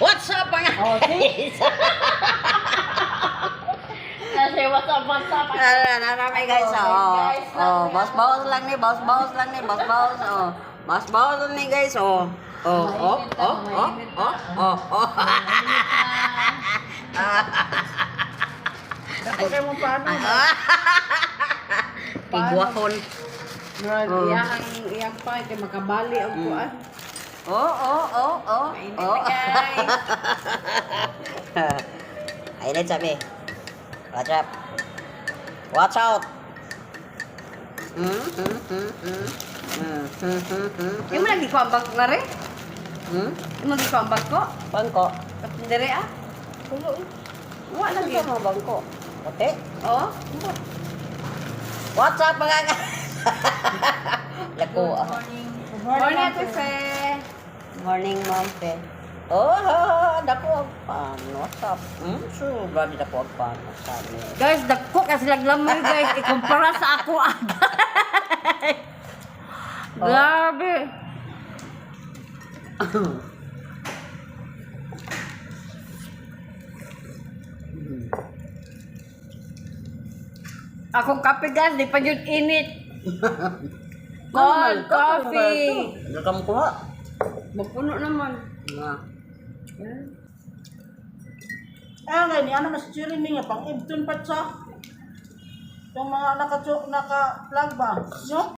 What's up mga Oh, guys? Kasi what's up, what's up? Na namin guys, Oh, oh. guys, Oh, boss boss lang ni, boss boss lang ni, boss boss. Oh. Boss boss lang ni guys, oh. Oh, oh, oh, oh, oh, oh, oh. Ako kayo mo paano? Igwahon. Oh. iyang, iyang pa, kay makabali ang Mm. Kuan. Oh, oh, oh, oh. Mainit oh. na, guys. Ayun sabi. Watch out. Watch out. Hmm, hmm, hmm, hmm. Hmm, hmm, hmm, hmm. Yung mo lagi ko ang bangko nga rin? Hmm? Yung mo lagi ko ang bangko? Bangko. Kapindere ah? Wala lagi. Ano mo bangko? Puti? Oo. What's up mga ka? Lako ah. Morning, Ate Fe. Morning, Ma'am Fe. Oh, dako ang pan. What's up? Hmm? So, grabe dako ang pan. Sabi. Guys, dako kasi laglamay guys. Ikumpara sa ako agad. Grabe. Akong kape guys, di pa yun init. Cold coffee. Ano ka mo kuha? Magpuno naman. Nga. Ah, gani, ano mas Jeremy nga, pang Ibton pa sa yung mga naka, naka-plug ba? No?